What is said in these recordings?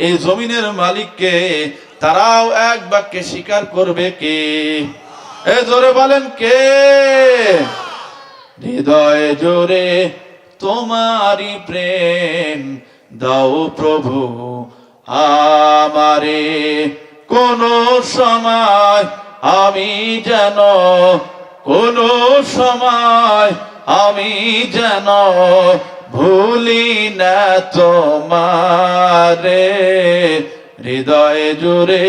এই জমিনের মালিককে তারাও এক বাক্যে স্বীকার করবে কে? এ জোরে বলেন কে? হৃদয় জোরে তোমারি প্রেম দাও প্রভু আমারে। কোন সময় আমি যেন, কোন সময় আমি যেন ভুলি না তোমারে, হৃদয় জুড়ে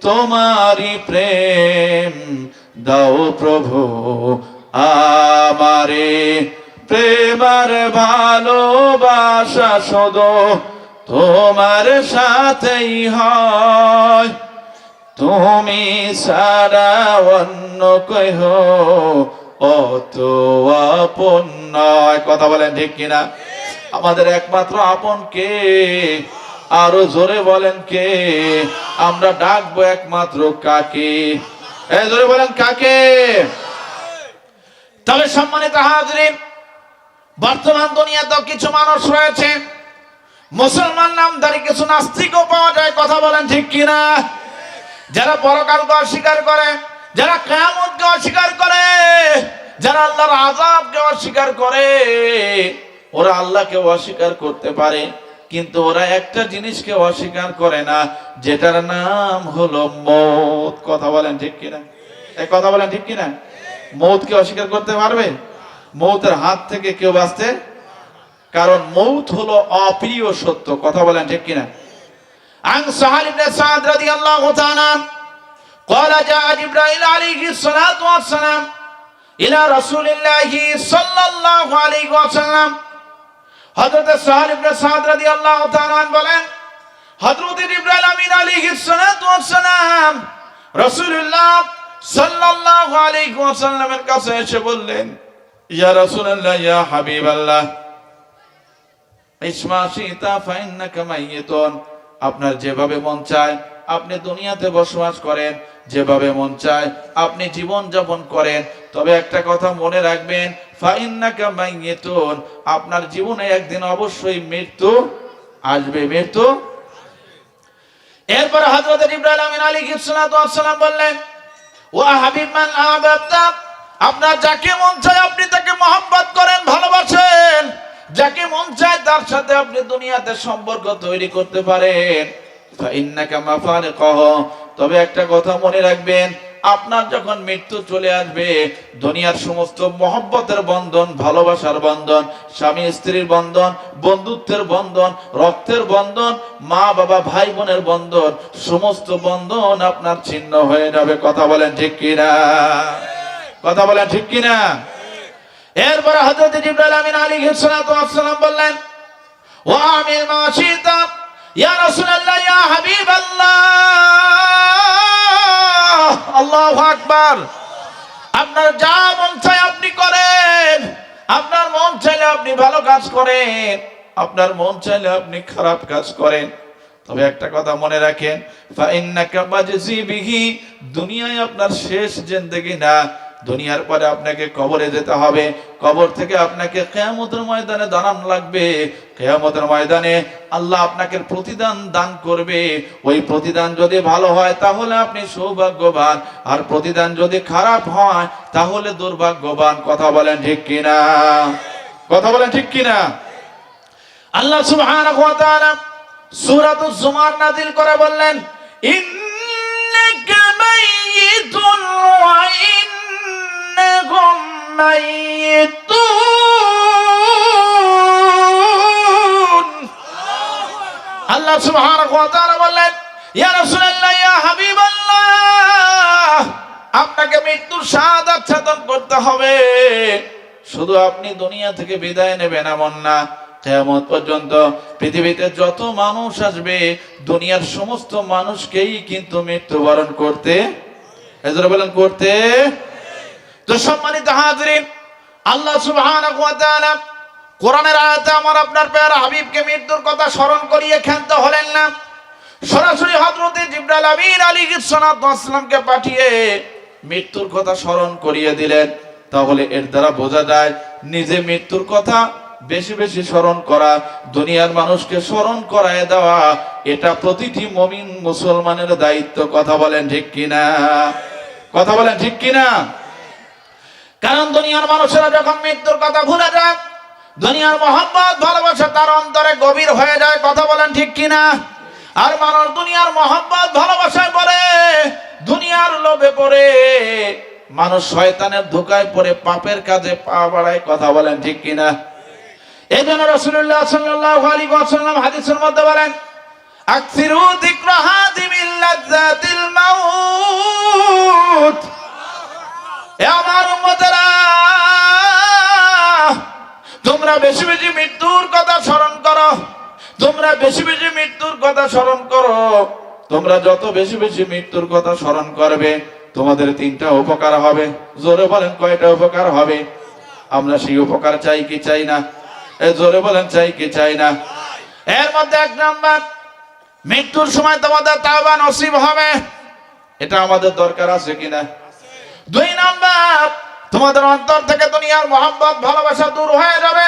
তোমারি প্রেম দাও প্রভু আমারে। প্রেমার ভালোবাসা শুধু তোমার সাথেই হয়। তুমি সারা অন্য কেহ অত আপন নয়। কথা বলেন ঠিক কিনা? আমাদের একমাত্র আপন কে? আরও জোরে বলেন কে? আমরা ডাকবো একমাত্র কাকে? জোরে বলেন কাকে? তবে সম্মানিত হাজরিন, বর্তমান দুনিয়াতেও কিছু মানুষ রয়েছে। মুসলমান নাম নামধারী কিছু নাস্তিকও পাওয়া যায়। কথা বলেন ঠিক কিনা? যারা পরকালকে অস্বীকার করে যারা কেয়ামতকে অস্বীকার করে, যারা আল্লাহর আজাবকে অস্বীকার করে, ওরা আল্লাহকে অস্বীকার করতে পারে, কিন্তু ওরা একটা জিনিসকে অস্বীকার করে না, যেটার নাম হলো মত। কথা বলেন ঠিক কিনা? কথা বলেন ঠিক কিনা? মৌতকে অস্বীকার করতে পারবে? মৌতের হাত থেকে কেউ বাঁচতে কারণ মৌত হলো অপ্রিয় সত্য। কথা বলেন ঠিক কিনা? আং সাহাল সাদ রাদিয়াল্লাহু তাআলা قال جاء جبرائيل عليه الصلاة والسلام إلى رسول الله صلى الله عليه وسلم হযরত সাহাল ইবনে সাদ রাদিয়াল্লাহু তাআলা আন বলেন হযরত ইব্রাহিম আমিন আলাইহিস সালাতু ওয়াস সালাম রাসূলুল্লাহ সাল্লাল্লাহু আলাইহি ওয়াসাল্লামের কাছে এসে বললেন ইয়া রাসূলুল্লাহ ইয়া হাবিবাল্লাহ ইসমা সীতা ফাইন্নাকা মাইয়িতুন আপনার যেভাবে মন চায় আপনি দুনিয়াতে বসবাস করেন যেভাবে মন চায় আপনি জীবন যাপন করেন। তবে একটা কথা মনে রাখবেন আপনার জীবনে একদিন অবশ্যই মৃত্যু আসবে। মৃত্যু? এরপর হযরত ইব্রাহিম আলাইহিস সালাম বললেন, ওয়া হাবিব মান আহাবাবতা, আপনার যাকে মন চায় আপনি তাকে মহব্বত করেন, ভালোবাসেন। যাকে মন চায় তার সাথে আপনি দুনিয়াতে সম্পর্ক তৈরি করতে পারেন। তবে একটা কথা মনে রাখবেন, আপনার যখন মৃত্যু চলে আসবে, দুনিয়ার সমস্ত মহব্বতের বন্ধন, ভালোবাসার বন্ধন, স্বামী স্ত্রীর বন্ধন, বন্ধুত্বের বন্ধন, রক্তের বন্ধন, মা, বাবা, ভাই বোনের বন্ধন, সমস্ত বন্ধন আপনার ছিন্ন হয়ে যাবে। কথা বলেন ঠিক কিনা? কথা বলেন ঠিক কিনা? এরপরে হযরত জিবরাইল আমিন ওয়াস সালাম বললেন আমিল মা শিতা। ইয়া আকবার। আপনার যা মন চায় আপনি করেন। আপনার মন চাইলে আপনি ভালো কাজ করেন। আপনার মন চাইলে আপনি খারাপ কাজ করেন। তবে একটা কথা মনে রাখেন দুনিয়ায় আপনার শেষ জিন্দেগি না। দুনিয়ার পরে আপনাকে কবরে যেতে হবে। কবর থেকে আপনাকে কেয়ামতের ময়দানে দাঁড়ানো লাগবে। কেয়ামতের ময়দানে আল্লাহ আপনাকে প্রতিদান দান করবে। ওই প্রতিদান যদি ভালো হয়, তাহলে আপনি সৌভাগ্যবান। আর প্রতিদান যদি খারাপ হয়, তাহলে দুর্ভাগ্যবান। কথা বলেন ঠিক কিনা? কথা বলেন ঠিক কিনা? আল্লাহ সুবহানাহু ওয়া জুমার নাযিল করে বললেন ওয়া মাইয়িতুন আল্লাহ সুবহানাহু ওয়া তাআলা বললেন আপনাকে মৃত্যুর শাহাদাত সাধন করতে হবে। শুধু আপনি দুনিয়া থেকে বিদায় নেবেন এমন না। পর্যন্ত পৃথিবীতে যত মানুষ আসবে, দুনিয়ার সমস্ত মানুষকেই কিন্তু মৃত্যুবরণ করতে করতে তো সম্মানিত হাজরিন, আল্লাহ সুবহানাহু কোরআনের আয়াতে আমার আপনার পেয়ারা হাবিবকে মৃত্যুর কথা স্মরণ করিয়ে ক্ষান্ত হলেন না। সরাসরি হযরতে জিবরাইল আমিন আলী ওয়াসসালামকে পাঠিয়ে মৃত্যুর কথা স্মরণ করিয়ে দিলেন। তাহলে এর দ্বারা বোঝা যায়, নিজে মৃত্যুর কথা বেশি বেশি স্মরণ করা, দুনিয়ার মানুষকে স্মরণ করায় দেওয়া, এটা প্রতিটি মমিন মুসলমানের দায়িত্ব। কথা বলেন ঠিক কিনা? কথা বলেন ঠিক কিনা? কারণ দুনিয়ার মানুষেরা যখন মৃত্যুর কথা ভুলে যায়, দুনিয়ার মোহাম্মদ ভালোবাসা তার অন্তরে গভীর হয়ে যায়। কথা বলেন ঠিক কিনা? আর মানুষ দুনিয়ার মোহাম্মদ ভালোবাসায় পড়ে, দুনিয়ার লোভে পড়ে। মানুষ শয়তানের ধোকায় পড়ে, পাপের কাজে পা বাড়ায়। কথা বলেন ঠিক কিনা? এই জন্য রসুল্লাহ আলাইহি ওয়াসাল্লাম হাদিসের মধ্যে বলেন, আকসিরু হাদিমিল কথা স্মরণ করো। তোমরা যত বেশি বেশি মৃত্যুর কথা স্মরণ করবে, তোমাদের তিনটা উপকার হবে। জোরে বলেন কয়টা উপকার হবে? আমরা সেই উপকার চাই কি চাই না? জোরে বলেন চাই কি চাই না? এর মধ্যে এক নাম্বার, মৃত্যুর সময় তোমাদের তাওবা নসিব হবে। এটা আমাদের দরকার আছে কিনা? দুই নাম্বার, তোমাদের অন্তর থেকে দুনিয়ার মোহাম্মত ভালোবাসা দূর হয়ে যাবে।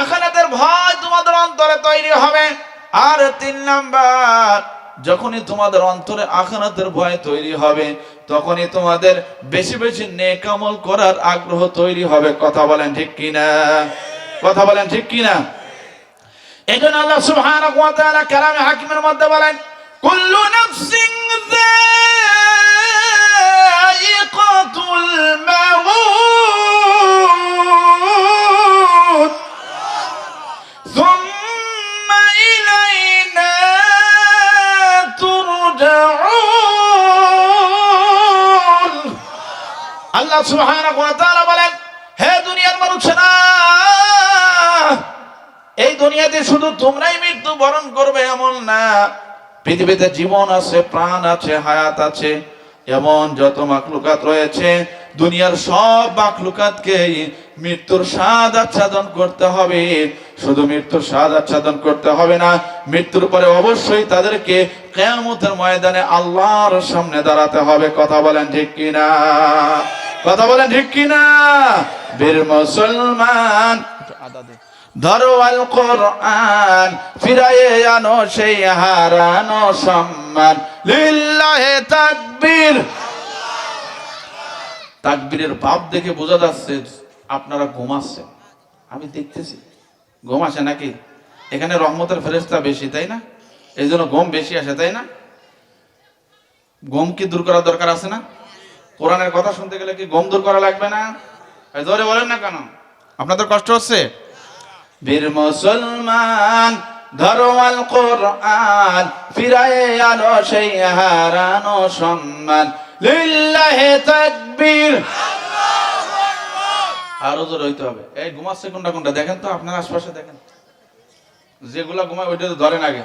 আখানাতের ভয় তোমাদের অন্তরে তৈরি হবে। আর তিন নাম্বার, যখনই তোমাদের অন্তরে আখানাতের ভয় তৈরি হবে, তখনই তোমাদের বেশি বেশি নেকামল করার আগ্রহ তৈরি হবে। কথা বলেন ঠিক কিনা? কথা বলেন ঠিক কিনা? এই আল্লাহ সুবহানাহু ওয়া তাআলা কালামে হাকিমের মধ্যে বলেন, কুল্লু নাফসিন যায়িকাতুল মাউত। আল্লাহ সুবহানাহু ওয়া তাআলা বলেন, হে দুনিয়ার মানুষেরা, এই দুনিয়াতে শুধু তোমরাই মৃত্যু বরণ করবে এমন না। পৃথিবীতে জীবন আছে, প্রাণ আছে, হায়াত আছে, এমন যত মাকলুকাত রয়েছে, দুনিয়ার সব মাকলুকাতকে মৃত্যুর স্বাদ আচ্ছাদন করতে হবে। শুধু মৃত্যুর স্বাদ আচ্ছাদন করতে হবে না, মৃত্যুর পরে অবশ্যই তাদেরকে কেয়ামতের ময়দানে আল্লাহর সামনে দাঁড়াতে হবে। কথা বলেন ঠিক কিনা? কথা বলেন ঠিক কিনা? বীর মুসলমান, ধরো আল কোরআন, ফিরায়ে আনো সেই হারানো সম্মান। লিল্লাহে তাকবীর। তাকবীরের ভাব দেখে বোঝা যাচ্ছে আপনারা ঘুমাচ্ছেন। আমি দেখতেছি। ঘুম আসে নাকি? এখানে রহমতের ফেরেস্তা বেশি, তাই না? এই জন্য ঘুম বেশি আসে, তাই না? ঘুম কি দূর করার দরকার আছে না? কোরআনের কথা শুনতে গেলে কি ঘুম দূর করা লাগবে না? জোরে বলেন না কেন? আপনাদের কষ্ট হচ্ছে? বীর মুসলমান, ধরো আল কোরআন, ফিরায়ে আনো সেই হারানো সম্মান। লিল্লাহে তাকবীর। আরও জোরে হবে। এই ঘুমাচ্ছে কোনটা কোনটা? দেখেন তো, আপনার আশপাশে দেখেন। যেগুলা ঘুমায়, ওইটা ধরেন আগে।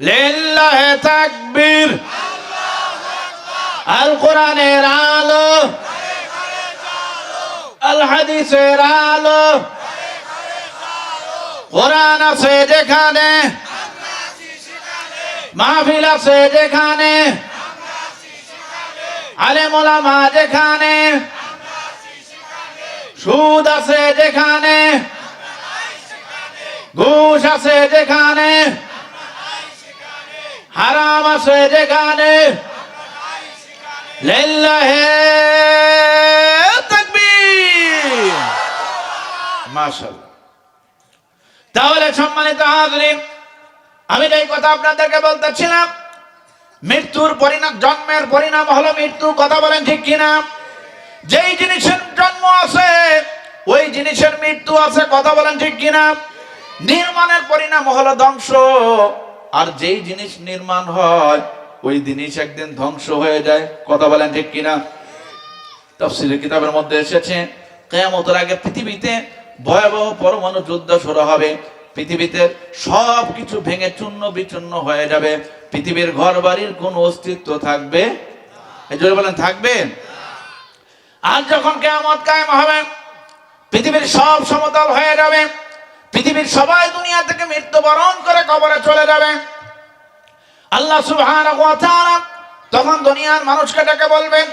লিল্লাহে তাকবীর। আল কোরআনের আলো। আল হাদিসের আলো। কোরআন আছে যেখানে। মাহফিল আছে যেখানে। আলেমোলামা যেখানে। সুদ আছে যেখানে, ঘুষ আছে যেখানে, হারাম আছে যেখানে, লিল্লাহে তাহলে সম্মানিত আমি যে কথা আপনাদেরকে বলতেছিলাম, মৃত্যুর পরিণাম জন্মের পরিণাম হলো মৃত্যু, কথা বলেন ঠিক কিনা? যেই জিনিসের জন্ম আছে, ওই জিনিসের মৃত্যু আছে, কথা বলেন ঠিক কিনা? নির্মাণের পরিণাম হলো ধ্বংস। আর যেই জিনিস নির্মাণ হয়, ওই জিনিস একদিন ধ্বংস হয়ে যায়, কথা বলেন ঠিক কিনা? তফসিলের কিতাবের মধ্যে এসেছে, কেয়ামতের আগে পৃথিবীতে ভয়াবহ পরমাণু যুদ্ধ শুরু হবে। পৃথিবীতে সব কিছু ভেঙে চূর্ণ বিচূর্ণ হয়ে যাবে। পৃথিবীর ঘর বাড়ির কোন অস্তিত্ব থাকবে? এই বলেন, থাকবে? আর যখন কেয়ামত কায়েম হবে, পৃথিবীর সব সমতল হয়ে যাবে, পৃথিবীর সবাই দুনিয়া থেকে মৃত্যুবরণ করে কবরে চলে যাবে। আল্লাহ সুবহান তখন দুনিয়ার মানুষকে ডেকে বলবেন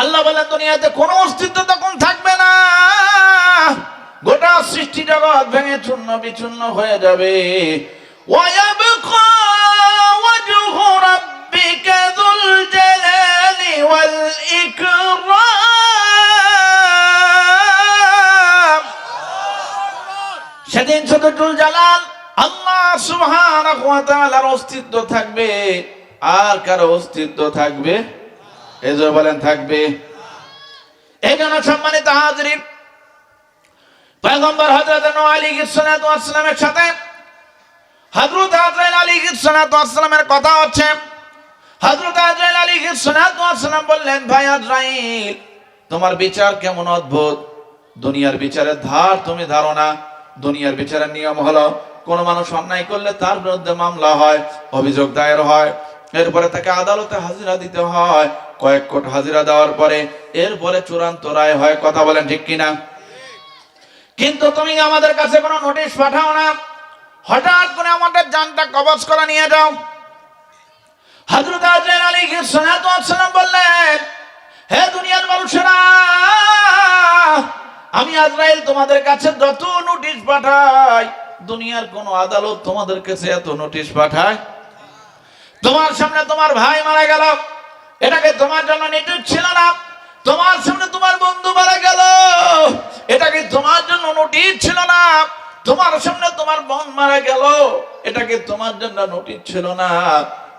আল্লাহ বলেন, দুনিয়াতে কোনো অস্তিত্ব তখন থাকবে না। গোটা সৃষ্টি জগৎ ভেঙে চূর্ণ বিচূর্ণ হয়ে যাবে। সেদিন জুল জালাল আল্লাহ সুবহানাহু অস্তিত্ব থাকবে। আর কারও অস্তিত্ব থাকবে? যে বলেন, থাকবে। এই জন্য সম্মানিত হাজরিন পয়গম্বর নূহ আলাইহিস সালামের সাথে সালাতু ওয়াস সালামের কথা হচ্ছে। সালাতু ওয়াস সালাম বললেন, ভাই আজরাইল, তোমার বিচার কেমন অদ্ভুত। দুনিয়ার বিচারের ধার তুমি ধারো না দুনিয়ার বিচারের নিয়ম হলো, কোন মানুষ অন্যায় করলে তার বিরুদ্ধে মামলা হয়, অভিযোগ দায়ের হয়। এরপরে তাকে আদালতে হাজিরা দিতে হয়। কয়েক কোট হাজিরা দেওয়ার পরে এরপরে চূড়ান্ত রায় হয়। কথা বলেন ঠিক কিনা? কিন্তু তুমি আমাদের কাছে কোনো নোটিশ পাঠাও না? হঠাৎ করে আমাদের জানটা কবজ করে নিয়ে যাও। আলাইহিস সালাতু ওয়াস সালাম বললেন, হে দুনিয়ার মানুষেরা, আমি আজরাইল তোমাদের কাছে যত নোটিশ পাঠাই, দুনিয়ার কোন আদালত তোমাদের কাছে এত নোটিশ পাঠায়? তোমার সামনে তোমার ভাই মারা গেল। এটাকে তোমার জন্য নিটুক ছিল না। তোমার সামনে তোমার বন্ধু মারা গেল। এটাকে তোমার জন্য নোটিশ ছিল না? তোমার সামনে তোমার বোন মারা গেল। এটাকে তোমার জন্য নোটিশ ছিল না?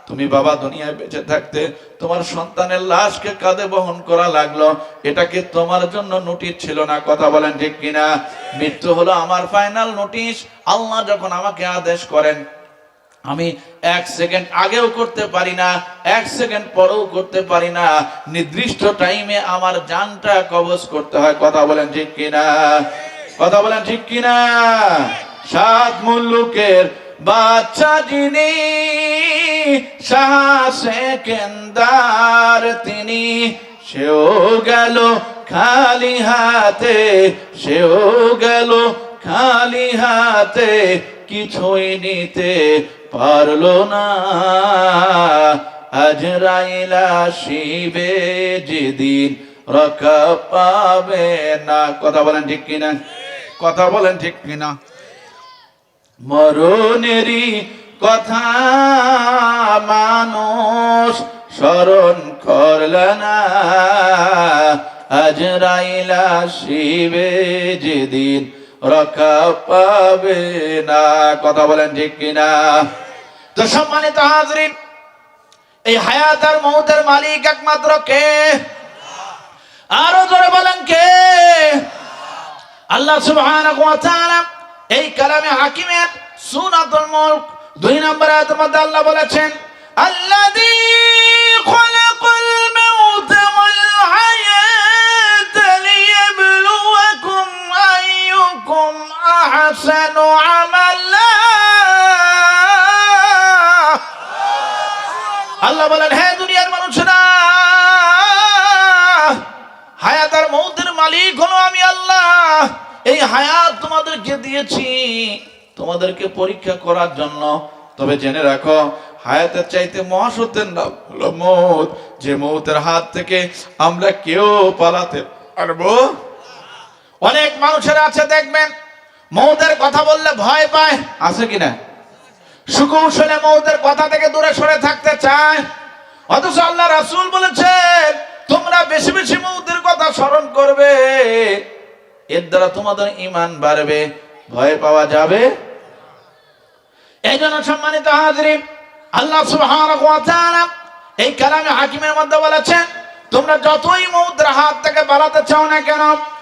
তুমি বাবা দুনিয়ায় বেঁচে থাকতে তোমার সন্তানের লাশকে কাঁধে বহন করা লাগল। এটাকে তোমার জন্য নোটিশ ছিল না? কথা বলেন ঠিক কিনা? মৃত্যু হলো আমার ফাইনাল নোটিশ। আল্লাহ যখন আমাকে আদেশ করেন আমি এক সেকেন্ড আগেও করতে পারি না, এক সেকেন্ড পরেও করতে পারি না। নির্দিষ্ট টাইমে আমার জানটা কবজ করতে হয়। কথা বলেন ঠিক কিনা? কথা বলেন ঠিক কিনা? সাত মুল্লুকের বাচ্চা যিনি সেকেন্দার তিনি। সেও গেল খালি হাতে, সেও গেল খালি হাতে। কিছুই নিতে পারল না। আজরাইলা শিবে যেদিন রক্ষা পাবে না। কথা বলেন ঠিক কিনা? কথা বলেন ঠিক কিনা? মরণেরই কথা মানুষ স্মরণ করল না। আজরাইলা শিবে যেদিন রক্ষা পাবে না। কথা বলেন ঠিক কিনা? তো সম্মানিত হাজরিন, এই হায়াত আর মৌতের মালিক একমাত্র কে? আরও জোরে বলেন কে? আল্লাহ সুবহানাহু ওয়া তাআলা এই কালামে হাকিমের সুনাতুল মুলক দুই নম্বর আয়াতের মধ্যে আল্লাহ বলেছেন, আল্লাযী খালাকাল আইয়ুকুম আহসানু আমালা আল্লাহ বলেন, হে দুনিয়ার মানুষেরা হায়াত আর মৌতের মালিক হলো আমি আল্লাহ। এই হায়াত তোমাদেরকে দিয়েছি, তোমাদেরকে পরীক্ষা করার জন্য। তবে জেনে রাখো, হায়াতের চাইতে মহাসত্যের নাম হলো মৌত। যে মৌতের হাত থেকে আমরা কেউ পালাতে পারব? অনেক মানুষের আছে, দেখবেন। মৌদের কথা বললে ভয় পায়। আছে কিনা? সুকৌশলে মৌদের কথা থেকে দূরে সরে থাকতে চায়। অথচ আল্লাহ রাসূল বলেছেন, তোমরা বেশি বেশি মৌতের কথা স্মরণ করবে। এর দ্বারা তোমাদের ইমান বাড়বে। ভয় পাওয়া যাবে এই জন্য সম্মানিত হাজরিন, আল্লাহ সুবহানাহু এই কালামে হাকিমের মধ্যে বলেছেন, তোমরা যতই মৌতের হাত থেকে বাড়াতে চাও না কেন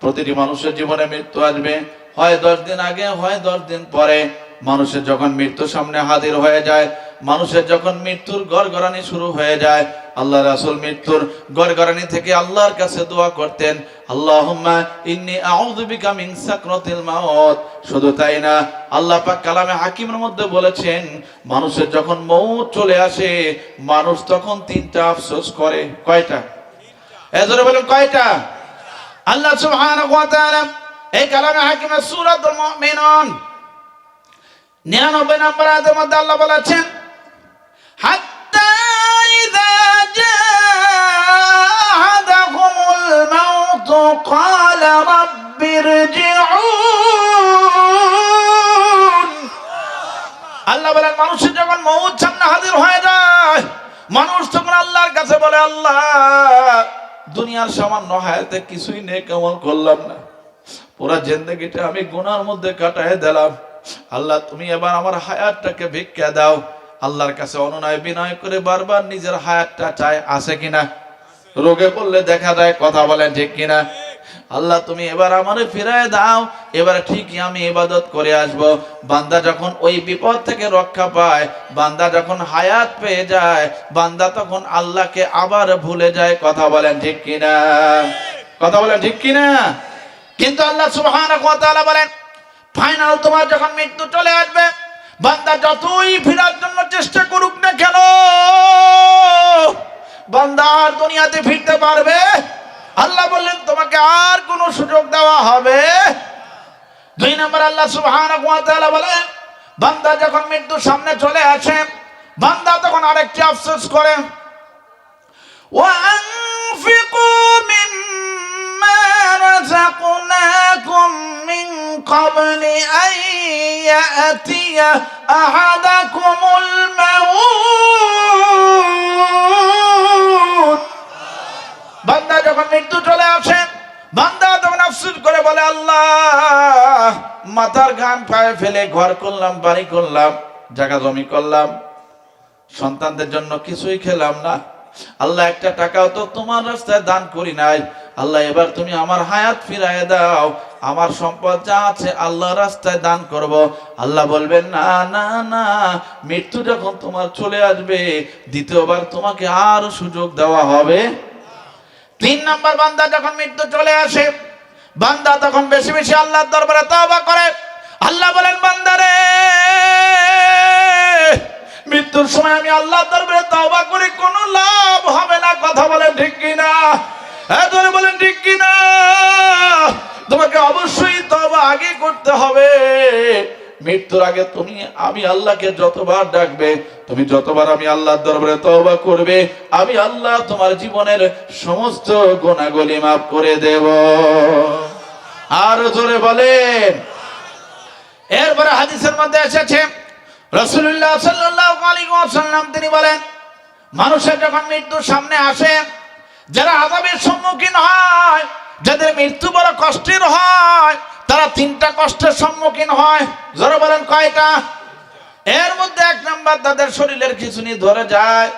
প্রতিটি মানুষের জীবনে মৃত্যু আসবে। হয় দশ দিন আগে, হয় দশ দিন পরে। মানুষের যখন মৃত্যু সামনে হাজির হয়ে যায়, মানুষের যখন মৃত্যুর গড়গড়ানি শুরু হয়ে যায়, আল্লাহ রাসূল মৃত্যুর গড়গড়ানি থেকে আল্লাহর কাছে দোয়া করতেন, আল্লাহুম্মা ইন্নী আউযু বিকা মিন সাকরাতিল মাউত। শুধু তাই না, আল্লাহ পাক কালামে হাকিমের মধ্যে বলেছেন, মানুষের যখন মৌত চলে আসে, মানুষ তখন তিনটা আফসোস করে। কয়টা? এজরে বলেন, কয়টা? আল্লাহ সুবহানাহু ওয়া তাআলা এই কালামে হাকিমের সূরাতুল মুমিনুন 99 নম্বর আয়াতের মধ্যে আল্লাহ বলেছেন, হাত্তা ইযা জাআহাদাহুমুল মাউত ক্বালা রাব্বিরজিউন আল্লাহ বলেন, মানুষের যখন মৌত সামনে হাজির হয়ে যায়, মানুষ তখন আল্লাহর কাছে বলে, আল্লাহ দুনিয়ার সামান্য হায়াতে কিছুই নেই কেমন করলাম না। পুরা জিন্দগিটা আমি গুনার মধ্যে কাটায় দিলাম। আল্লাহ, তুমি এবার আমার হায়াতটাকে ভিক্ষা দাও। আল্লাহর কাছে অনুনয় বিনয় করে বারবার নিজের হায়াতটা চায় আছে কিনা? রোগে পড়লে দেখা যায়, কথা বলেন ঠিক কিনা? আল্লাহ, তুমি এবার আমারে ফিরায় দাও, এবার ঠিকই আমি ইবাদত করে আসব। বান্দা যখন ওই বিপদ থেকে রক্ষা পায়, বান্দা যখন হায়াত পেয়ে যায়, বান্দা তখন আল্লাহকে আবার ভুলে যায়, কথা বলেন ঠিক কিনা? কথা বলেন ঠিক কিনা? কিন্তু আল্লাহ সুবহানাহু বলেন, ফাইনাল তোমার যখন মৃত্যু চলে আসবে, বান্দা যতই ফেরার জন্য চেষ্টা করুক না কেন, বান্দা আর দুনিয়াতে ফিরতে পারবে আল্লাহ বললেন তোমাকে আর কোনো সুযোগ দেওয়া হবে দুই নম্বর আল্লাহ সুবহানাহু ওয়া তাআলা বলেন বান্দা যখন মৃত্যু সামনে চলে আসে বান্দা তখন আরেকটি আফসোস করে وأنفقوا مما رزقناكم من قبل أن يأتي أحدكم الموت বান্দা যখন মৃত্যু চলে আসে, বান্দা তখন আফসোস করে বলে, আল্লাহ, মাথার ঘাম পায়ে ফেলে ঘর করলাম, বাড়ি করলাম, জায়গা জমি করলাম, সন্তানদের জন্য কিছুই খেলাম না। আল্লাহ একটা টাকাও তো তোমার রাস্তায় দান করি নাই। আল্লাহ, এবার তুমি আমার হায়াত ফিরায় দাও। আমার সম্পদ যা আছে আল্লাহ রাস্তায় দান করব। আল্লাহ বলবেন, না না না, মৃত্যু যখন তোমার চলে আসবে, দ্বিতীয়বার তোমাকে আর সুযোগ দেওয়া হবে। তিন নম্বর বান্দা যখন মৃত্যু চলে আসে, বান্দা তখন বেশি বেশি আল্লাহর দরবারে তওবা করে। আল্লাহ বলেন বান্দারে মৃত্যুর সময় আমি আল্লাহর দরবারে তওবা করে, কোনো লাভ হবে না। কথা বলেন ঠিক কিনা? হ্যাঁ ধরে বলেন ঠিক কিনা? তোমাকে অবশ্যই তওবা আগে করতে হবে। মৃত্যুর আগে তুমি, আমি আল্লাহকে যতবার ডাকবে, তুমি যতবার আমি আল্লাহর দরবারে তওবা করবে, আমি আল্লাহ তোমার জীবনের সমস্ত গুণাগুলি মাফ করে দেব। আর জোরে বলেন। এরপরে হাদিসের মধ্যে এসেছে রসুল্লাহ সাল্লাল্লাহু তিনি বলেন, মানুষের যখন মৃত্যুর সামনে আসে, যারা আযাবের সম্মুখীন হয়, যাদের মৃত্যু বড় কষ্টের হয় তারা তিনটা কষ্টের সম্মুখীন হয়। যারা বলেন কয়টা? এর মধ্যে এক নাম্বার তাদের শরীরের খিচুনি ধরে যায়।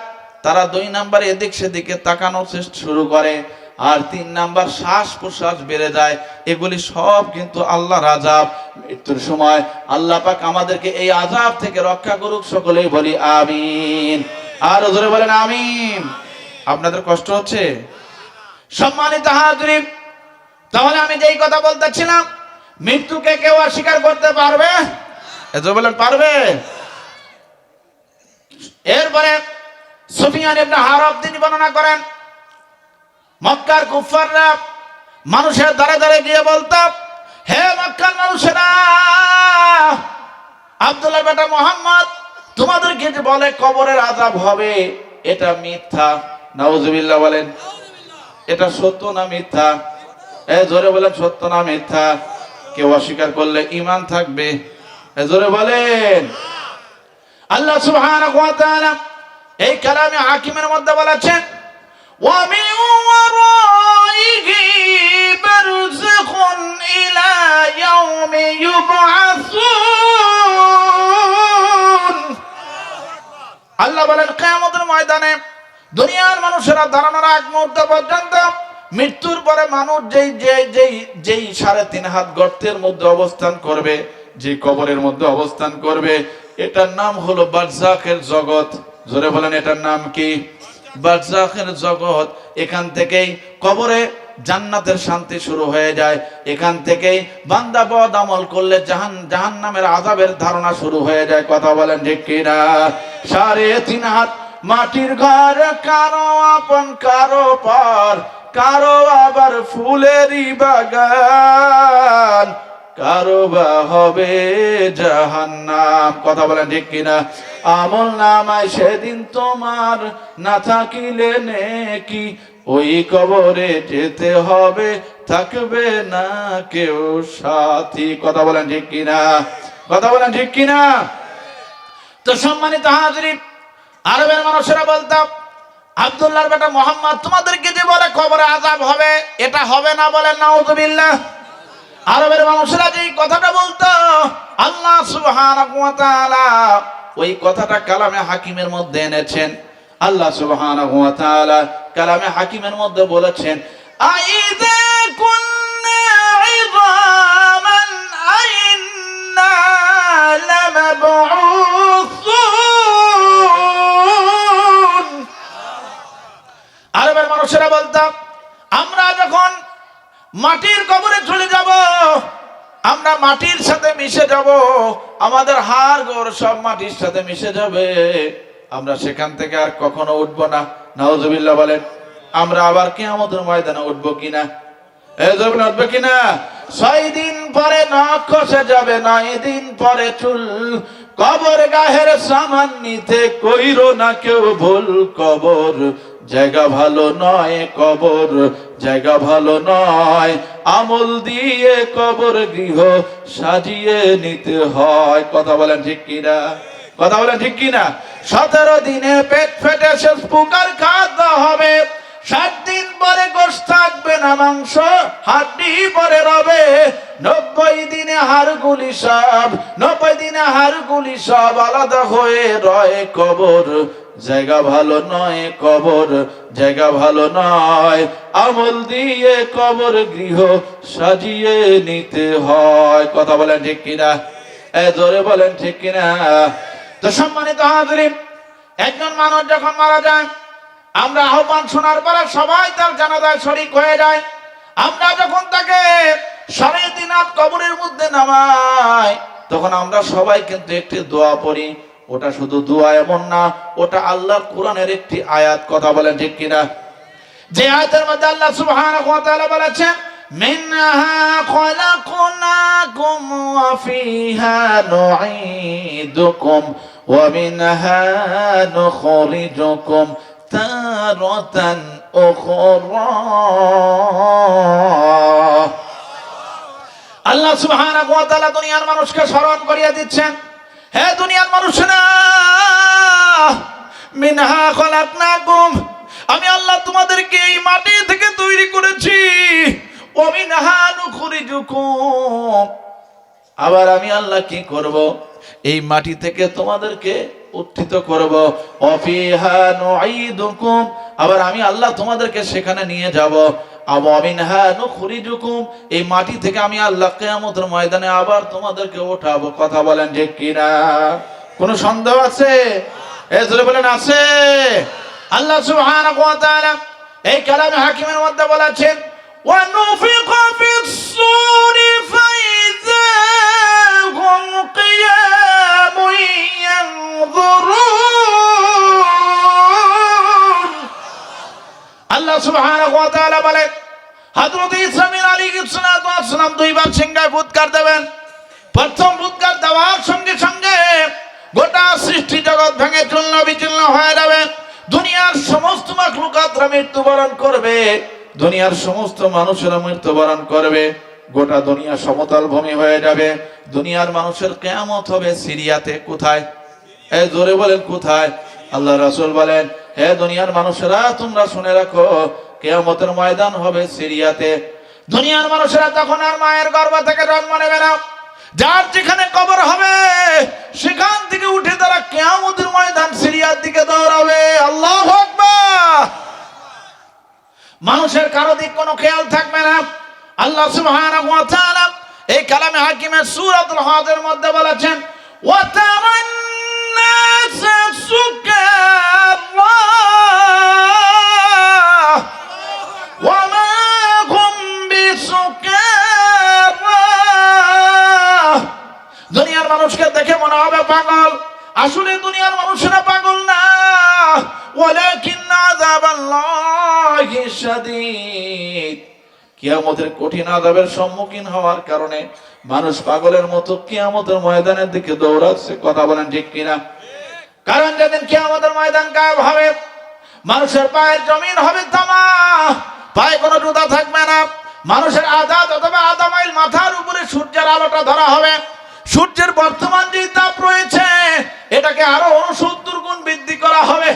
তারা দুই নাম্বার এদিক সেদিকে তাকানোর চেষ্টা শুরু করে। আর তিন নাম্বার শ্বাস প্রশ্বাস বেড়ে যায়। এগুলি সব কিন্তু আল্লাহর আজাব মৃত্যুর সময় আল্লাহ পাক আমাদেরকে এই আজাব থেকে রক্ষা করুক, সকলেই বলি আমিন। আর জোরে বলেন আমিন। আপনাদের কষ্ট হচ্ছে? সম্মানিত হাজরিন, তাহলে আমি যেই কথা বলতেছিলাম মৃত্যুকে কেউ অস্বীকার করতে পারবে? এত বলেন, পারবে? এরপরে সুফিয়ান ইবনে হারব তিনি বর্ণনা করেন, মক্কার কুফাররা মানুষের গিয়ে হে মক্কার মানুষেরা আব্দুল্লাহ বেটা মোহাম্মদ, তোমাদেরকে বলে কবরের আজাব হবে, এটা মিথ্যা। নাউজুবিল্লাহ বলেন, এটা সত্য না মিথ্যা? এ জোরে বলেন, সত্য না মিথ্যা? কেউ অস্বীকার করলে ইমান থাকবে। বলেন। আল্লাহ সুবহানাহু ওয়া তাআলা এই কালামে হাকিমের মধ্যে বলেছেন, ওয়া মিন ওয়ারাইহি বারযাখুন ইলা ইয়াউমি ইউবআসুন। আল্লাহ বলেন, কিয়ামতের ময়দানে দুনিয়ার মানুষেরা দাঁড়ানোর আগ মুহূর্ত পর্যন্ত মৃত্যুর পরে মানুষ যেই যেই যেই সাড়ে তিন হাত গর্তের মধ্যে অবস্থান করবে, যে কবরের মধ্যে অবস্থান করবে, এটার নাম হলো বারজাকের জগৎ। জোরে বলেন, এটার নাম কি? বারজাকের জগৎ। এখান থেকেই কবরে জান্নাতের শান্তি শুরু হয়ে যায়। এখান থেকেই বান্দা বদ আমল করলে জাহান জাহান নামের আজাবের ধারণা শুরু হয়ে যায়। কথা বলেন ঠিক কিনা? সাড়ে তিন হাত মাটির ঘর, কারও আপন, কারও পর। কারও আবার ফুলেরই বাগান, কারও বা হবে জাহান্নাম। কথা বলেন ঠিক কিনা? আমল নামায় সেদিন তোমার না থাকিলে নেকি, ওই কবরে যেতে হবে, থাকবে না কেউ সাথী। কথা বলেন ঠিক কিনা? কথা বলেন ঠিক কিনা? তো সম্মানিত হাজরিন, আরবের মানুষেরা বলতাম আব্দুল্লাহর বেটা মোহাম্মদ, তোমাদেরকে যে বলে কবরে আজাব হবে, এটা হবে না বলেন নাউজুবিল্লাহ। আরবের মানুষেরা যে কথাটা বলতো, আল্লাহ সুবহানাহু ওয়া তাআলা ওই কথাটা কালামে হাকিমের মধ্যে এনেছেন। আল্লাহ সুবহানাহু ওয়া তাআলা কালামে হাকিমের মধ্যে বলেছেন, আইযা কুন্না ইযামান আইন্না লামাবউসুন মানুষেরা বলতাম, আমরা যখন মাটির কবরে চলে যাব, আমরা মাটির সাথে মিশে যাব, আমাদের হাড় গোড় সব মাটির সাথে মিশে যাবে। আমরা সেখান থেকে আর কখনো উঠবো না। নাউজুবিল্লাহ বলেন, আমরা আবার কে আমাদের ময়দানে উঠবো কিনা? উঠবে কিনা? ছয় দিন পরে নখ খসে যাবে, নয় দিন পরে চুল কবর গাহের সামান নিতে কইরো না কেউ ভুল কবর। জায়গা ভালো নয় কবর, জায়গা ভালো নয়। আমল দিয়ে কবর গৃহ সাজিয়ে নিতে হয়। কথা বলেন ঠিক কিনা? কথা বলেন ঠিক কিনা? সতেরো দিনে পেট ফেটে শেষ পুকার খাদ্য হবে। ষাট দিন পরে গোশ থাকবে না মাংস, হাড্ডি পরে রবে। নব্বই দিনে হাড়গুলি সব, নব্বই দিনে হাড়গুলি সব আলাদা হয়ে রয়ে কবর। জায়গা ভালো নয় কবর, জায়গা ভালো নয়। আমল দিয়ে কবর গৃহ সাজিয়ে নিতে হয়। কথা বলেন ঠিক কিনা? এ জোরে বলেন ঠিক কিনা? তো সম্মানিত একজন মানুষ যখন মারা যায়, আমরা আহ্বান শোনার পরে সবাই তার জানাজায় শরিক হয়ে যায়। আমরা যখন তাকে সাড়ে দিন কবরের মধ্যে নামাই, তখন আমরা সবাই কিন্তু একটি দোয়া পড়ি। ওটা শুধু দোয়া এমন না, ওটা আল্লাহ কোরআনের একটি আয়াত, কথা বলেন ঠিক কিনা? যে আয়াতের মধ্যে আল্লাহ সুবহানাহু ওয়া তাআলা বলেছেন ওয়া ফিহা নুঈদুকুম ওয়া মিনহা নুখরিজুকুম তারাতান উখরা. আল্লাহ সুবহানাহু ওয়া দুনিয়ার মানুষকে স্মরণ করিয়ে দিচ্ছেন হে দুনিয়ার মানুষেরা, মিনহা খলাকনাকুম, আমি আল্লাহ তোমাদেরকে এই মাটি থেকে তৈরি করেছি। ও মিনহা নুখরিজুকুম। আবার আমি আল্লাহ কি করব? এই মাটি থেকে তোমাদেরকে উত্থিত করব। অফিহা নুঈদুকুম। আবার আমি আল্লাহ তোমাদেরকে সেখানে নিয়ে যাব। এই মাটি থেকে আমি আল্লাহ কেয়ামতের ময়দানে আবার তোমাদেরকে ওঠাবো। কথা বলেন ঠিক কিনা? কোনো সন্দেহ আছে? এজরে বলেন, আছে। আল্লাহ সুবহানাহু ওয়া তাআলা এই কালামে হাকিমের মধ্যে বলেছেন, ওয়া নুফিকা ফিস সূরি ফাইযা হুম কিয়ামুন ইয়ানজুরুন দুনিয়ার সমস্ত মৃত্যুবরণ করবে। দুনিয়ার সমস্ত মানুষেরা মৃত্যুবরণ করবে। গোটা দুনিয়া সমতল ভূমি হয়ে যাবে। দুনিয়ার মানুষের কেয়ামত হবে সিরিয়াতে। কোথায়? এ জোরে বলেন, কোথায়? আল্লাহ রাসুল বলেন, হে দুনিয়ার মানুষেরা, তোমরা শুনে রাখো, কেয়ামতের ময়দান হবে সিরিয়াতে। দুনিয়ার মানুষেরা তখন আর মায়ের গর্ব থেকে জন্ম নেবে না। যার যেখানে কবর হবে, সেখান থেকে উঠে তারা কেয়ামতের ময়দান সিরিয়ার দিকে দৌড়াবে। আল্লাহ মানুষের কারও দিক কোনো খেয়াল থাকবে না। আল্লাহ সুবহানাহু ওয়া এই কালামে হাকিমের সূরাতুল হাজের মধ্যে বলেছেন, ওয়া তামান্না মানুষকে দেখে মনে হবে পাগল। আসলে দুনিয়ার মানুষেরা পাগল না। ওয়ালাকিন আযাবাল্লাহি শাদীদ। কিয়ামতের কঠিন আযাবের সম্মুখীন হওয়ার কারণে মানুষ পাগলের মতো কিয়ামতের ময়দানের দিকে দৌড়াচ্ছে, কথা বলেন ঠিক কিনা? কারণ যেদিন কিয়ামতের ময়দান গায়েব হবে, মানুষের পায়ের জমিন হবে তামা, পায়ে কোনো জুতা থাকবে না। মানুষের আধা অথবা আধা মাইল মাথার উপরে সূর্যের আলোটা ধরা হবে। সূর্যের বর্তমান যে তাপ রয়েছে, এটাকে আরও উনসত্তর গুণ বৃদ্ধি করা হবে।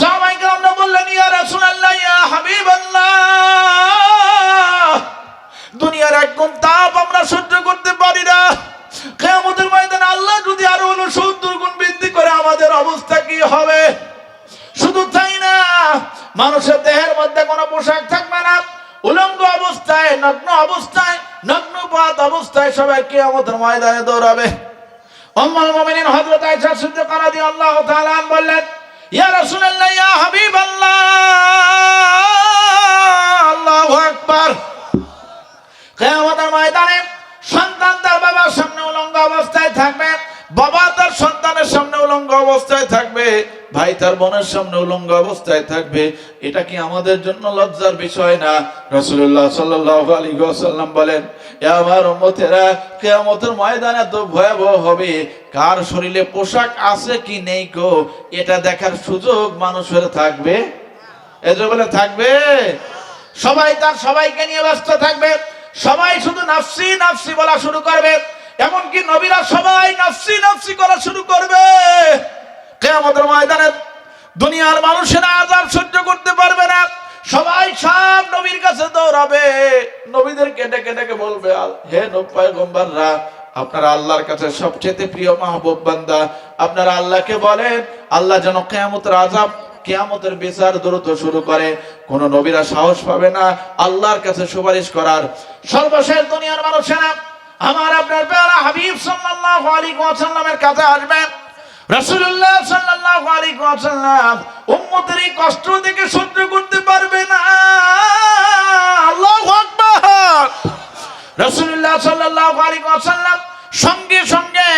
সাহাবাইকে আমরা বললেন, ইয়া রাসূলুল্লাহ, ইয়া হাবিবাল্লাহ, দুনিয়ার এক গুণ তাপ আমরা সহ্য করতে পারি না। কিয়ামতের ময়দানে আল্লাহ যদি আরও উনসত্তর গুণ বৃদ্ধি করে আমাদের অবস্থা কি হবে? শুধু তাই না, মানুষের দেহের মধ্যে কোনো পোশাক থাকবে না। উলঙ্গ অবস্থায়, নগ্ন অবস্থায় নগ্ন পাত অবস্থায় সবাই কিয়ামতের ময়দানে দৌড়াবে। উম্মুল মুমিনিন হযরত আয়েশা সিদ্দিকা রাদিয়াল্লাহু তাআলা বললেন ইয়া রাসূলুল্লাহ, ইয়া হাবিবাল্লাহ। আল্লাহু আকবার। কিয়ামতের ময়দানে সন্তান তার বাবার সামনে উলঙ্গ অবস্থায় থাকবে, বাবা তার সন্তানের সামনে উলঙ্গ অবস্থায় থাকবে। ভাই, তার বোনের সামনে উলঙ্গ অবস্থায় থাকবে, এটা কি আমাদের জন্য লজ্জার বিষয় না? রাসূলুল্লাহ সাল্লাল্লাহু আলাইহি ওয়াসাল্লাম বলেন, এ আমার উম্মতেরা, কিয়ামতের ময়দানে তো ভয়াবহ হবে, কার শরীরে পোশাক আছে কি নেই গো? এটা দেখার সুযোগ মানুষের থাকবে। এজন্য বলে, থাকবে। সবাই তার সবাইকে নিয়ে ব্যস্ত থাকবে, সবাই শুধু নাফসি নাফসি বলা শুরু করবে, এমনকি নবীরা সবাই নাফসি নাফসি করা শুরু করবে। কেয়ামতের ময়দানে দুনিয়ার মানুষেরা আজাব সহ্য করতে পারবে না। সবাই সব নবীর কাছে দৌড়াবে। নবীদেরকে ডেকে ডেকে বলবে, হে নব্বাইগম্বাররা আপনারা আল্লাহর কাছে সবচেয়ে প্রিয় মাহবুব বান্দা। আপনারা আল্লাহকে বলেন, আল্লাহ যেন কেয়ামতের আজাব কেয়ামতের বিচার দ্রুত শুরু করে। কোন নবীরা সাহস পাবে না আল্লাহর কাছে সুপারিশ করার। সর্বশেষ দুনিয়ার মানুষেরা, আমার আপনার পেয়ারা হাবিব সাল্লাল্লাহু আলাইহি ওয়াসাল্লামের কাছে আসবেন। রাসূলুল্লাহ সাল্লাল্লাহু আলাইহি ওয়াসাল্লাম উম্মতের এই কষ্ট থেকে সহ্য করতে পারবে না। আল্লাহু আকবার। রাসূলুল্লাহ সাল্লাল্লাহু আলাইহি ওয়াসাল্লাম সঙ্গে সঙ্গে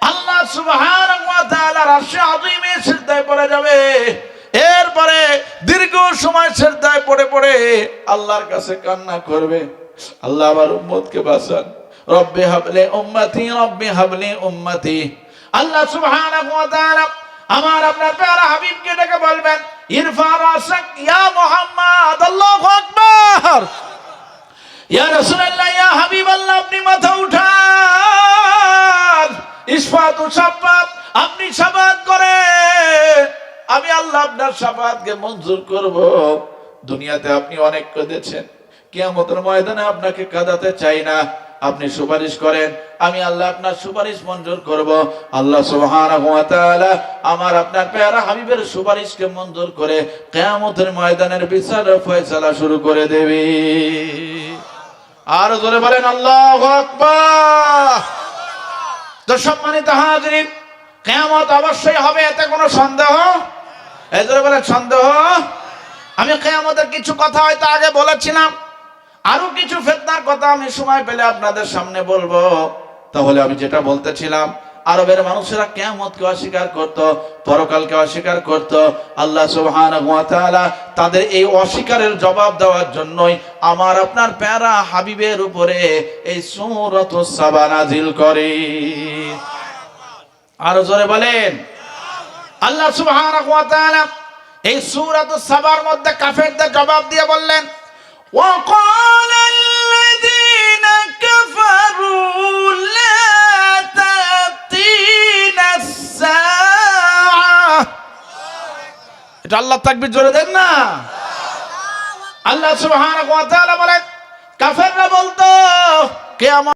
আল্লাহ সুবহানাহু ওয়া আযীমে সিজদায় পড়ে যাবে। এরপরে দীর্ঘ সময় সিজদায় পড়ে পড়ে আল্লাহর কাছে কান্না করবে। আল্লাহ আমার উম্মতকে বাঁচান। রব্বে হাবলে উম্মতি, রব্বে হাবলে উম্মতি। আল্লাহ সুবহানাহু ওয়া তাআলা আমার আপনার প্যারা হাবিবকে ডেকে বলবেন ইরফা রাসাক ইয়া মুহাম্মদ, আল্লাহু আকবার। ইয়া রাসূলুল্লাহ, ইয়া হাবিবাল্লাহ, আপনি মাথা উঠান। ইসফাতু সাফাত আপনি সাফাত করেন। আমি আল্লাহ আপনার সাফাতকে মঞ্জুর করব। দুনিয়াতে আপনি অনেক কেঁদেছেন। কিয়ামতের ময়দানে আপনাকে কাঁদাতে চাই না। আপনি সুপারিশ করেন, আমি আল্লাহ আপনার সুপারিশ মঞ্জুর করব। আল্লাহ সুবহানাহু ওয়া তাআলা আমার আপনার পেয়ারা হাবিবের সুপারিশকে মঞ্জুর করে কিয়ামতের ময়দানের বিচার ফয়সালা শুরু করে দেবে। আর জোরে বলেন, আল্লাহু আকবার! তো সম্মানিত হাজিরিন, কিয়ামত অবশ্যই হবে, এতে কোনো সন্দেহ? এই জোরে বলেন, সন্দেহ? আমি কিয়ামতের কিছু কথা হয়তো আগে বলেছিলাম। আরও কিছু ফেতনার কথা আমি সময় পেলে আপনাদের সামনে বলব। তাহলে আমি যেটা বলতেছিলাম, আরবের মানুষেরা কেমতকে অস্বীকার করত, পরকালকে অস্বীকার করত। আল্লাহ তাদের এই অস্বীকারের জবাব দেওয়ার জন্যই আমার আপনার প্যারা হাবিবের উপরে এই সূরাতুস সাবা নাজিল করে। আরও জোরে বলেন। আল্লাহ সুবহানাহু এই সুরত সাবার মধ্যে কাফেরদের জবাব দিয়ে বললেন وقال الذين كفروا لا تأتينا الساعة এটা আল্লাহ তাকবির জোরে দেন না আল্লাহ সুবহানাহু ওয়া তাআলা বলেন কাফেররা বলতো কিয়ামত